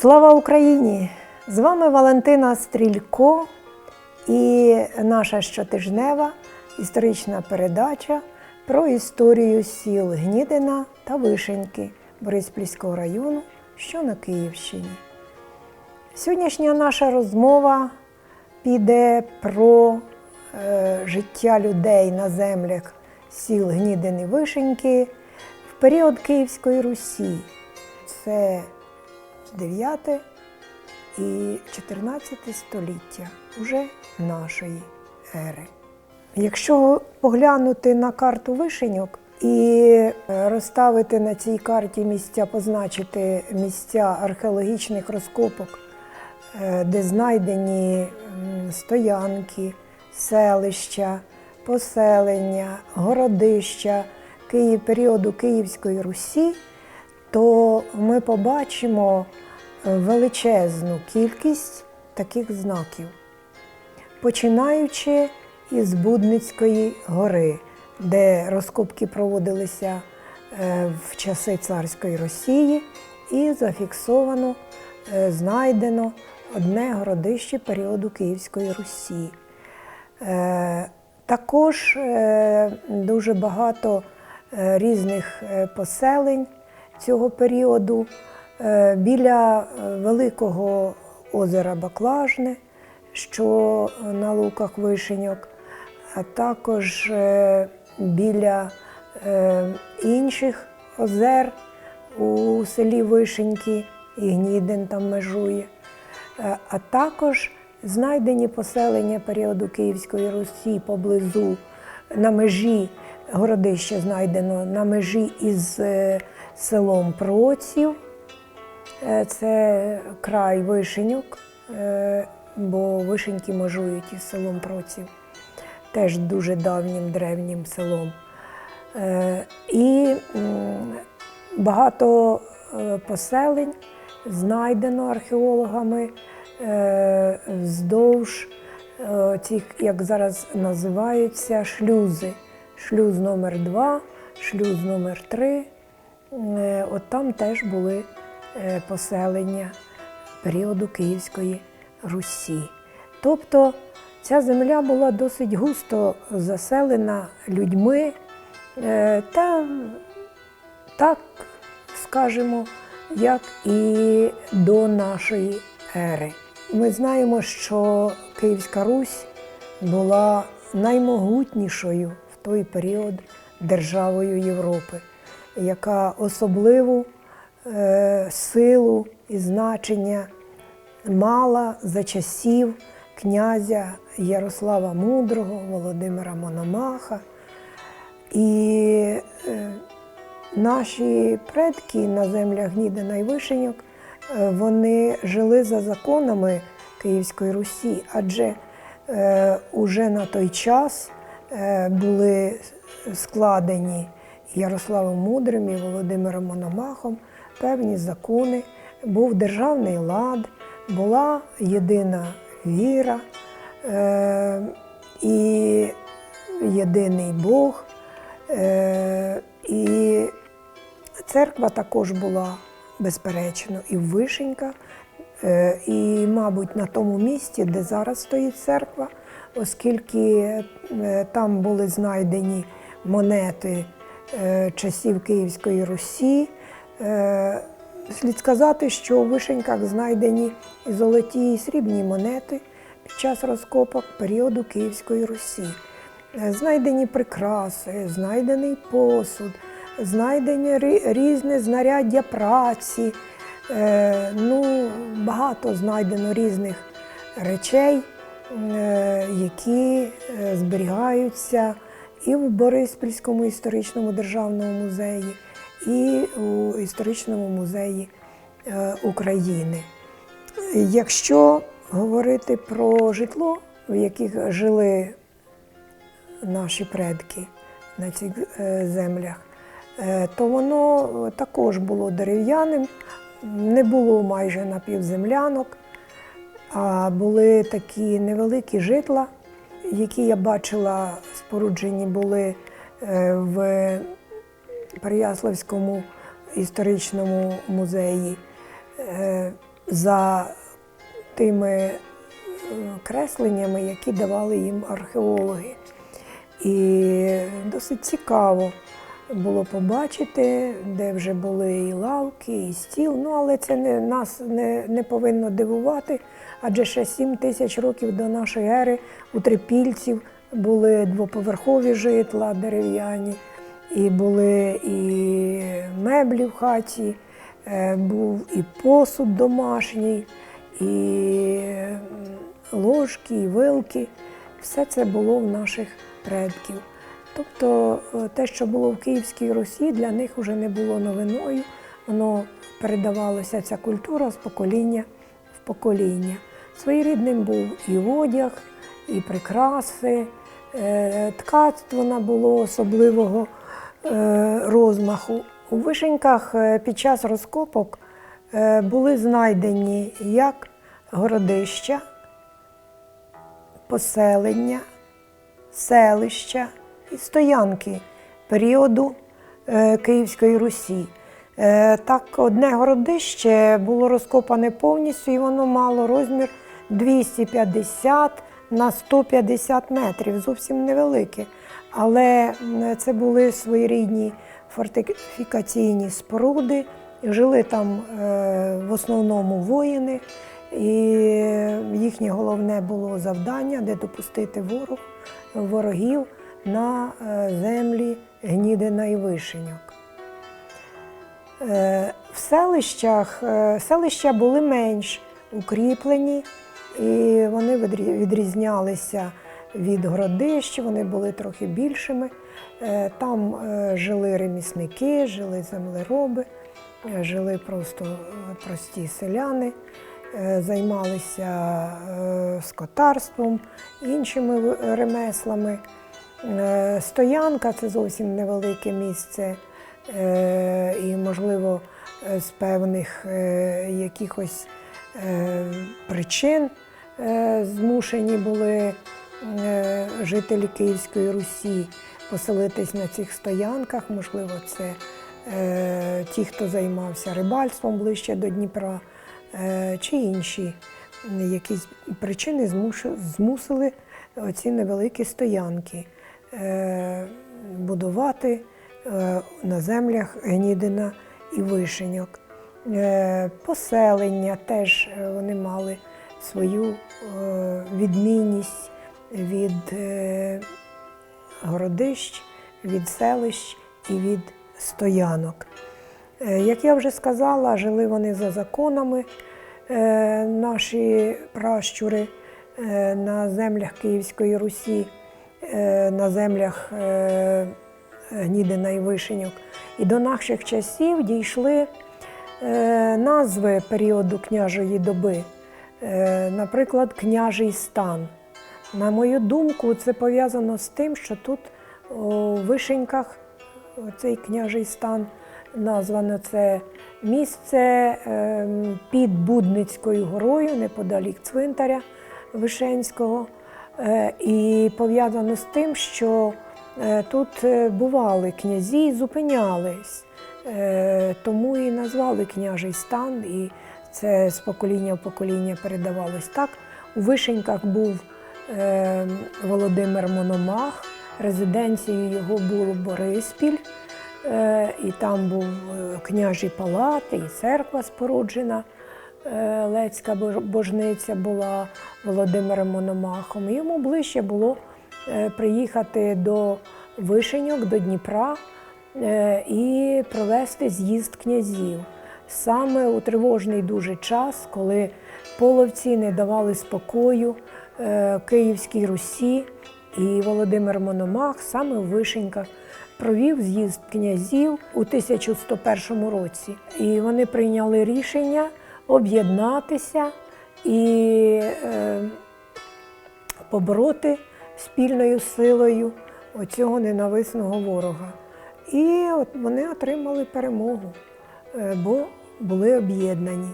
Слава Україні! З вами Валентина Стрілько і наша щотижнева історична передача про історію сіл Гнідина та Вишеньки Бориспільського району, що на Київщині. Сьогоднішня наша розмова піде про е, життя людей на землях сіл Гнідин і Вишеньки в період Київської Русі. Це 9 і 14 століття уже нашої ери. Якщо поглянути на карту вишеньок і е, розставити на цій карті місця, позначити місця археологічних розкопок, е, де знайдені стоянки, селища, поселення, городища Київ, періоду Київської Русі, то ми побачимо величезну кількість таких знаків, починаючи із Будницької гори, де розкопки проводилися е, в часи царської Росії, і зафіксовано, е, знайдено одне городище періоду Київської Русі. Е, Також е, дуже багато е, різних е, поселень цього періоду е, біля е, великого озера Баклажне, що на луках Вишеньок, а також е, біля е, інших озер у селі Вишеньки і Гнідин там межує. Е, А також знайдені поселення періоду Київської Русі поблизу на межі городище знайдено на межі із е, селом Проців. Е, Це край Вишеньок, е, бо Вишеньки межують із селом Проців, теж дуже давнім древнім селом. Е, І багато поселень знайдено археологами вздовж цих, як зараз називаються, шлюзи. Шлюз номер 2 шлюз номер 3 Е, От там теж були поселення періоду Київської Русі. Тобто ця земля була досить густо заселена людьми е, та так скажемо, як і до нашої ери. Ми знаємо, що Київська Русь була наймогутнішою в той період державою Європи, яка особливу е, силу і значення мала за часів князя Ярослава Мудрого, Володимира Мономаха. І е, наші предки на землях Гнідина і Вишеньок, е, вони жили за законами Київської Русі, адже е, уже на той час е, були складені Ярославом Мудрим і Володимиром Мономахом певні закони, був державний лад, була єдина віра е, і єдиний Бог. Е, і церква також була, безперечно, і Вишенька, е, і, мабуть, на тому місці, де зараз стоїть церква, оскільки е, там були знайдені монети е, часів Київської Русі. Е, Слід сказати, що у Вишеньках знайдені золоті і срібні монети під час розкопок періоду Київської Русі. Е, Знайдені прикраси, знайдений посуд, знайдені різне знаряддя праці. Е, Ну, багато знайдено різних речей, які зберігаються і в Бориспільському історичному державному музеї, і у історичному музеї е, України. Якщо говорити про житло, в яких жили наші предки на цих е, землях, е, то воно також було дерев'яним, не було майже напівземлянок, а були такі невеликі житла, які я бачила, споруджені були в Переяславському історичному музеї. Е, за тими е, кресленнями, які давали їм археологи. І досить цікаво було побачити, де вже були і лавки, і стіл. Ну, але це не, нас не, не повинно дивувати, адже ще 7 тисяч років до нашої ери у трипільців були двоповерхові житла дерев'яні, і були і меблі в хаті, е, був і посуд домашній, і ложки, і вилки. Все це було в наших предків. Тобто е, те, що було в Київській Русі, для них вже не було новиною. Воно передавалося ця культура з покоління в покоління. Своєрідним був і одяг, і прикраси. Е, Ткацтво набуло особливого е, розмаху. У вишеньках е, під час розкопок е, були знайдені як городища, поселення, селища і стоянки періоду е, Київської Русі. Е, Так, одне городище було розкопане повністю, і воно мало розмір 250 на 150 метрів, зовсім невелике. Але це були своєрідні фортифікаційні споруди. Жили там е, в основному воїни, і їхнє головне було завдання не допустити ворог, ворогів на е, землі Гнідина і Вишеньок. Е, В селищах селища були менш укріплені, і вони відрізнялися від городищ, вони були трохи більшими. Е, Там е, жили ремісники, жили землероби, е, жили просто прості селяни, займалися скотарством, іншими ремеслами. Стоянка це зовсім невелике місце, і, можливо, з певних якихось причин змушені були е, жителі Київської Русі поселитись на цих стоянках. Можливо, це е, ті, хто займався рибальством ближче до Дніпра, е, чи інші якісь причини змусили оці невеликі стоянки е, будувати е, на землях Гнідина і Вишеньок. Е, Поселення теж е, вони мали свою е, відмінність від е, городищ, від селищ і від стоянок. Е, Як я вже сказала, жили вони за законами, наші пращури на землях Київської Русі, на землях Гнідина і Вишеньок. І до наших часів дійшли назви періоду княжої доби, наприклад, княжий стан. На мою думку, це пов'язано з тим, що тут у Вишеньках цей княжий стан названо це місце ем, під Будницькою горою, неподалік цвинтаря Вишенського. Е, І пов'язано з тим, що е, тут е, бували князі і зупинялись. Е, Тому і назвали княжий стан, і це з покоління в покоління передавалось так. У Вишеньках був е, Володимир Мономах, резиденцією його було Бориспіль, е, і там був е, княжі палати, і церква споруджена. Е, Лецька божниця була Володимиром Мономахом. Йому ближче було е, приїхати до Вишеньок, до Дніпра і провести з'їзд князів. Саме у тривожний дуже час, коли половці не давали спокою е, Київській Русі, і Володимир Мономах саме в Вишеньках провів з'їзд князів у 1101 році. І вони прийняли рішення об'єднатися і е, побороти спільною силою оцього ненависного ворога. І от вони отримали перемогу, бо були об'єднані.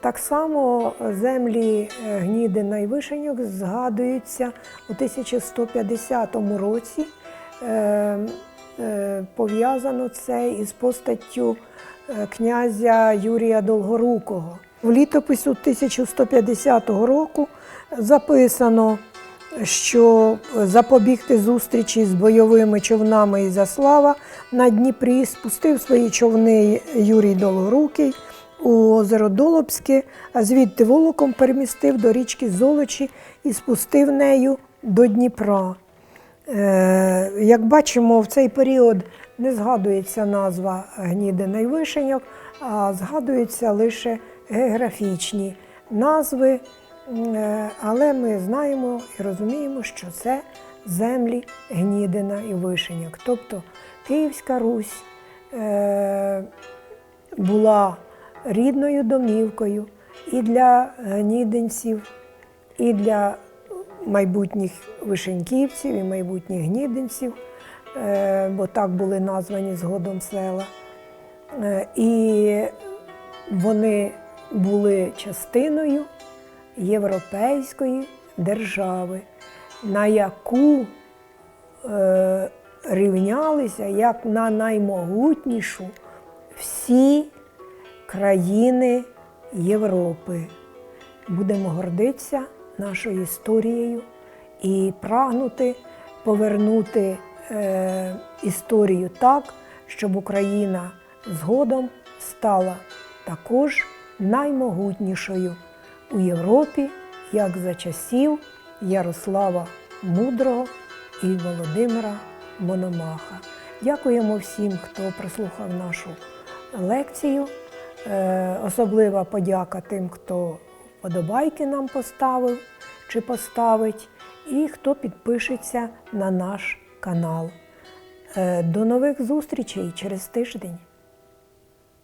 Так само землі е, Гнідина і Вишеньок згадуються у 1150 році. Е, е, Пов'язано це із постаттю е, князя Юрія Долгорукого. В літопису 1150 року записано, що запобігти зустрічі з бойовими човнами Ізяслава на Дніпрі спустив свої човни Юрій Долгорукий у озеро Долобське, а звідти волоком перемістив до річки Золочі і спустив нею до Дніпра. Е, Як бачимо, в цей період не згадується назва Гнідина і Вишеньок, а згадуються лише географічні назви. Е, Але ми знаємо і розуміємо, що це землі Гнідина і Вишеньок. Тобто Київська Русь е, була рідною домівкою і для гнідинців, і для майбутніх вишеньківців і майбутніх гнідинців, е, бо так були названі згодом села. І вони були частиною європейської держави, на яку е, рівнялися як на наймогутнішу всі країни Європи. Будемо гордитися нашою історією і прагнути повернути е, історію так, щоб Україна згодом стала також наймогутнішою у Європі, як за часів Ярослава Мудрого і Володимира Мономаха. Дякуємо всім, хто прослухав нашу лекцію. Е, Особлива подяка тим, хто вподобайки нам поставив чи поставить, і хто підпишеться на наш канал. Е, До нових зустрічей через тиждень.